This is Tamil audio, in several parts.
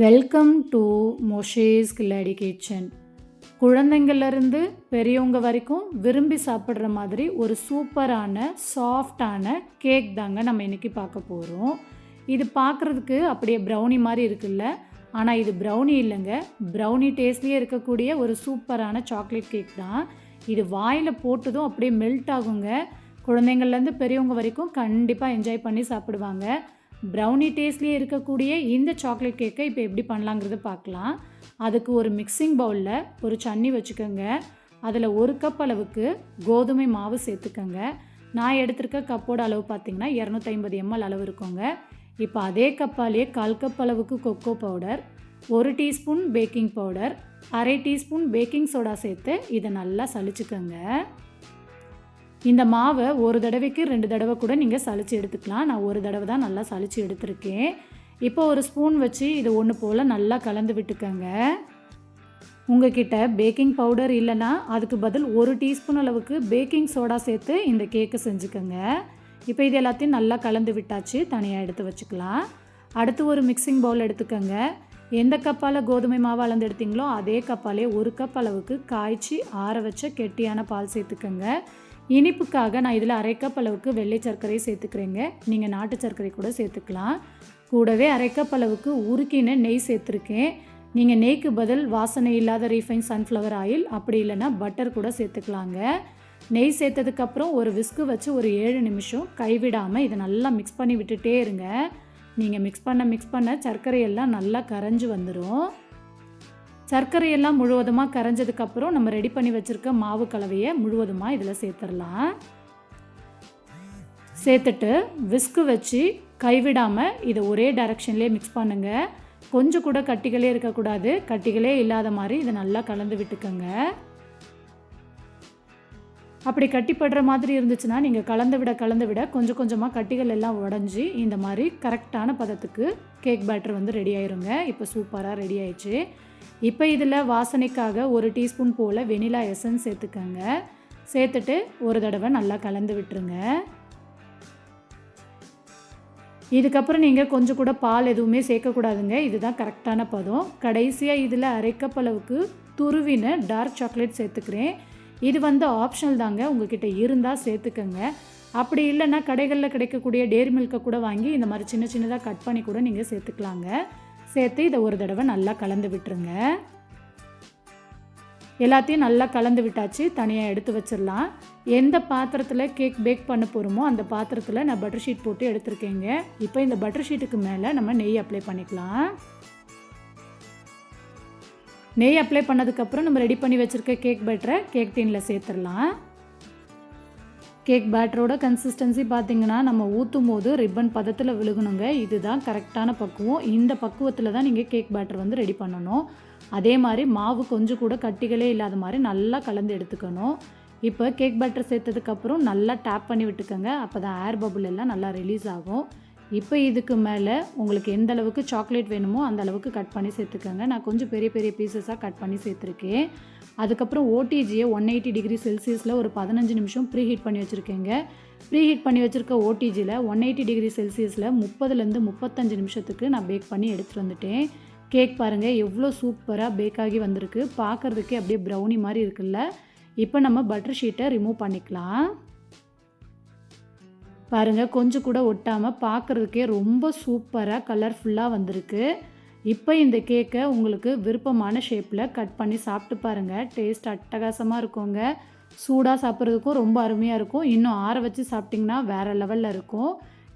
வெல்கம் டு மொஷேஸ் கில்லாடி கிச்சன் குழந்தைங்கள்லேருந்து பெரியவங்க வரைக்கும் விரும்பி சாப்பிட்ற மாதிரி ஒரு சூப்பரான சாஃப்டான கேக் தாங்க நம்ம இன்றைக்கி பார்க்க போகிறோம் இது பார்க்குறதுக்கு அப்படியே ப்ரௌனி மாதிரி இருக்குல்ல? ஆனால் இது ப்ரௌனி இல்லைங்க. ப்ரௌனி டேஸ்ட்லேயே இருக்கக்கூடிய ஒரு சூப்பரான சாக்லேட் கேக் தான். இது வாயில் போட்டதும் அப்படியே மெல்ட் ஆகுங்க. குழந்தைங்கள்லேருந்து பெரியவங்க வரைக்கும் கண்டிப்பாக என்ஜாய் பண்ணி சாப்பிடுவாங்க. ப்ரௌனி டேஸ்ட்லேயே இருக்கக்கூடிய இந்த சாக்லேட் கேக்கை இப்போ எப்படி பண்ணலாங்கிறத பார்க்கலாம். அதுக்கு ஒரு மிக்சிங் பவுலில் ஒரு சன்னி வச்சுக்கோங்க. அதில் ஒரு கப் அளவுக்கு கோதுமை மாவு சேர்த்துக்கோங்க. நான் எடுத்திருக்க கப்போட அளவு பார்த்திங்கன்னா இரநூத்தைம்பது எம்எல் அளவு இருக்குங்க. இப்போ அதே கப்பாலேயே கால் கப் அளவுக்கு கொக்கோ பவுடர் ஒரு டீஸ்பூன் பேக்கிங் பவுடர் அரை டீஸ்பூன் பேக்கிங் சோடா சேர்த்து இதை நல்லா சளிச்சுக்கோங்க. இந்த மாவை ஒரு தடவைக்கு ரெண்டு தடவை கூட நீங்கள் சளிச்சு எடுத்துக்கலாம். நான் ஒரு தடவை தான் நல்லா சளிச்சு எடுத்திருக்கேன். இப்போ ஒரு ஸ்பூன் வச்சு இது ஒன்று போல் நல்லா கலந்து விட்டுக்கோங்க. உங்ககிட்ட பேக்கிங் பவுடர் இல்லைன்னா அதுக்கு பதில் ஒரு டீஸ்பூன் அளவுக்கு பேக்கிங் சோடா சேர்த்து இந்த கேக்கு செஞ்சுக்கோங்க. இப்போ இது எல்லாத்தையும் நல்லா கலந்து விட்டாச்சு தனியாக எடுத்து வச்சுக்கலாம். அடுத்து ஒரு மிக்சிங் பவுல் எடுத்துக்கோங்க. எந்த கப்பால் கோதுமை மாவு அளந்து எடுத்தீங்களோ அதே கப்பாலே ஒரு கப் அளவுக்கு காய்ச்சி ஆற வச்ச கெட்டியான பால் சேர்த்துக்கோங்க. இனிப்புக்காக நான் இதில் அரை கப் அளவுக்கு வெள்ளை சர்க்கரை சேர்த்துக்கிறேங்க. நீங்கள் நாட்டு சர்க்கரை கூட சேர்த்துக்கலாம். கூடவே அரை கப் அளவுக்கு உருக்கின நெய் சேர்த்துருக்கேன். நீங்கள் நெய்க்கு பதில் வாசனை இல்லாத ரீஃபைன் சன்ஃப்ளவர் ஆயில் அப்படி இல்லைன்னா பட்டர் கூட சேர்த்துக்கலாங்க. நெய் சேர்த்ததுக்கப்புறம் ஒரு விஸ்கு வச்சு ஒரு ஏழு நிமிஷம் கைவிடாமல் இதை நல்லா மிக்ஸ் பண்ணி விட்டுட்டே இருங்க. நீங்கள் மிக்ஸ் பண்ண மிக்ஸ் பண்ண சர்க்கரையெல்லாம் நல்லா கரைஞ்சி வந்துடும் சர்க்கரையெல்லாம் முழுவதுமாக கரைஞ்சதுக்கப்புறம் நம்ம ரெடி பண்ணி வச்சுருக்க மாவு கலவையை முழுவதுமாக இதில் சேர்த்துடலாம். சேர்த்துட்டு விஸ்கு வச்சு கைவிடாமல் இதை ஒரே டைரக்ஷன்லேயே மிக்ஸ் பண்ணுங்கள் கொஞ்சம் கூட கட்டிகளே இருக்கக்கூடாது. கட்டிகளே இல்லாத மாதிரி இதை நல்லா கலந்து விட்டுக்கோங்க. அப்படி கட்டிப்படுற மாதிரி இருந்துச்சுன்னா நீங்கள் கலந்து விட கலந்து விட கொஞ்சம் கொஞ்சமாக கட்டிகள் எல்லாம் உடஞ்சி இந்த மாதிரி கரெக்டான பதத்துக்கு கேக் பேட்டர் வந்து ரெடி ஆயிருங்க. இப்போ சூப்பராக ரெடி ஆயிடுச்சு. இப்போ இதில் வாசனைக்காக ஒரு டீஸ்பூன் போல் வெனிலா எசன்ஸ் சேர்த்துக்கோங்க. சேர்த்துட்டு ஒரு தடவை நல்லா கலந்து விட்டுருங்க. இதுக்கப்புறம் நீங்கள் கொஞ்சம் கூட பால் எதுவுமே சேர்க்கக்கூடாதுங்க. இதுதான் கரெக்டான பதம். கடைசியாக இதில் அரைக்கப்பளவுக்கு துருவின டார்க் சாக்லேட் சேர்த்துக்கிறேன். இது வந்து ஆப்ஷனல் தாங்க. உங்ககிட்ட இருந்தால் சேர்த்துக்கோங்க. அப்படி இல்லைன்னா கடைகளில் கிடைக்கக்கூடிய டேரி மில்கை கூட வாங்கி இந்த மாதிரி சின்ன சின்னதாக கட் பண்ணி கூட நீங்கள் சேர்த்துக்கலாங்க. சேர்த்து இதை ஒரு தடவை நல்லா கலந்து விட்டுருங்க. எல்லாத்தையும் நல்லா கலந்து விட்டாச்சு தனியாக எடுத்து வச்சிடலாம். எந்த பாத்திரத்தில் கேக் பேக் பண்ண போகிறோமோ அந்த பாத்திரத்தில் நான் பட்டர் ஷீட் போட்டு எடுத்துருக்கேங்க. இப்போ இந்த பட்டர் ஷீட்டுக்கு மேலே நம்ம நெய் அப்ளை பண்ணிக்கலாம். நெய் அப்ளை பண்ணதுக்கப்புறம் நம்ம ரெடி பண்ணி வச்சுருக்க கேக் பட்டரை கேக் டீனில் சேர்த்துடலாம். கேக் பேட்டரோட கன்சிஸ்டன்சி பார்த்திங்கன்னா நம்ம ஊற்றும் போது ரிப்பன் பதத்தில் விழுகணுங்க. இதுதான் கரெக்டான பக்குவம். இந்த பக்குவத்தில் தான் நீங்கள் கேக் பேட்டர் வந்து ரெடி பண்ணணும். அதே மாதிரி மாவு கொஞ்சம் கூட கட்டிகளே இல்லாத மாதிரி நல்லா கலந்து எடுத்துக்கணும். இப்போ கேக் பேட்டர் சேர்த்ததுக்கப்புறம் நல்லா டேப் பண்ணி விட்டுக்கோங்க. அப்போ தான் ஏர் பபுள் எல்லாம் நல்லா ரிலீஸ் ஆகும். இப்போ இதுக்கு மேலே உங்களுக்கு எந்த அளவுக்கு சாக்லேட் வேணுமோ அந்த அளவுக்கு கட் பண்ணி சேர்த்துக்கோங்க. நான் கொஞ்சம் பெரிய பெரிய பீசஸாக கட் பண்ணி சேர்த்துருக்கேன். அதுக்கப்புறம் ஓடிஜியை ஒன் எயிட்டி டிகிரி செல்சியஸில் ஒரு பதினஞ்சு நிமிஷம் ப்ரீ ஹீட் பண்ணி வச்சுருக்கேங்க. ப்ரீ ஹீட் பண்ணி வச்சுருக்க ஓடிஜியில் ஒன் எயிட்டி டிகிரி செல்சியஸில் முப்பதுலேருந்து முப்பத்தஞ்சு நிமிஷத்துக்கு நான் பேக் பண்ணி எடுத்துகிட்டு வந்துட்டேன். கேக் பாருங்கள் எவ்வளோ சூப்பராக பேக் ஆகி வந்திருக்கு. பார்க்குறதுக்கே அப்படியே ப்ரௌனி மாதிரி இருக்குல்ல. இப்போ நம்ம பட்டர் ஷீட்டை ரிமூவ் பண்ணிக்கலாம். பாருங்கள் கொஞ்சம் கூட ஒட்டாமல் பார்க்குறதுக்கே ரொம்ப சூப்பராக கலர்ஃபுல்லாக வந்திருக்கு. இப்போ இந்த கேக்கை உங்களுக்கு விருப்பமான ஷேப்பில் கட் பண்ணி சாப்பிட்டு பாருங்கள் டேஸ்ட் அட்டகாசமாக இருக்குங்க. சூடாக சாப்பிட்றதுக்கும் ரொம்ப அருமையாக இருக்கும். இன்னும் ஆற வச்சு சாப்பிட்டிங்கன்னா வேறு லெவலில் இருக்கும்.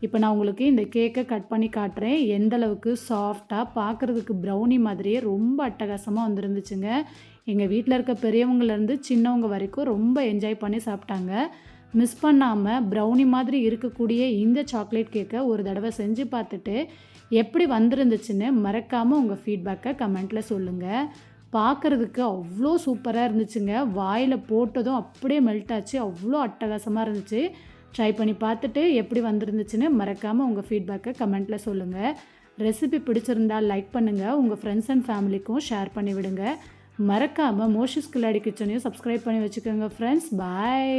இப்போ நான் உங்களுக்கு இந்த கேக்கை கட் பண்ணி காட்டுறேன். எந்த அளவுக்கு சாஃப்டாக பார்க்குறதுக்கு ப்ரௌனி மாதிரியே ரொம்ப அட்டகாசமாக வந்துருந்துச்சுங்க. எங்கள் வீட்டில் இருக்க பெரியவங்கலேருந்து சின்னவங்க வரைக்கும் ரொம்ப என்ஜாய் பண்ணி சாப்பிட்டாங்க. மிஸ் பண்ணாமல் ப்ரௌனி மாதிரி இருக்கக்கூடிய இந்த சாக்லேட் கேக்கை ஒரு தடவை செஞ்சு பார்த்துட்டு எப்படி வந்திருந்துச்சுன்னு மறக்காமல் உங்கள் ஃபீட்பேக்கை கமெண்ட்டில் சொல்லுங்கள் பார்க்குறதுக்கு அவ்வளோ சூப்பராக இருந்துச்சுங்க. வாயில் போட்டதும் அப்படியே மெல்ட் ஆச்சு. அவ்வளோ அட்டகாசமாக இருந்துச்சு. ட்ரை பண்ணி பார்த்துட்டு எப்படி வந்திருந்துச்சுன்னு மறக்காமல் உங்கள் ஃபீட்பேக்கை கமெண்ட்டில் சொல்லுங்கள் ரெசிபி பிடிச்சிருந்தால் லைக் பண்ணுங்கள் உங்கள் ஃப்ரெண்ட்ஸ் அண்ட் ஃபேமிலிக்கும் ஷேர் பண்ணி விடுங்க. மறக்காமல் மோஷிஸ் கில்லாடி கிச்சனையும் சப்ஸ்கிரைப் பண்ணி வச்சுக்கோங்க ஃப்ரெண்ட்ஸ் பாய்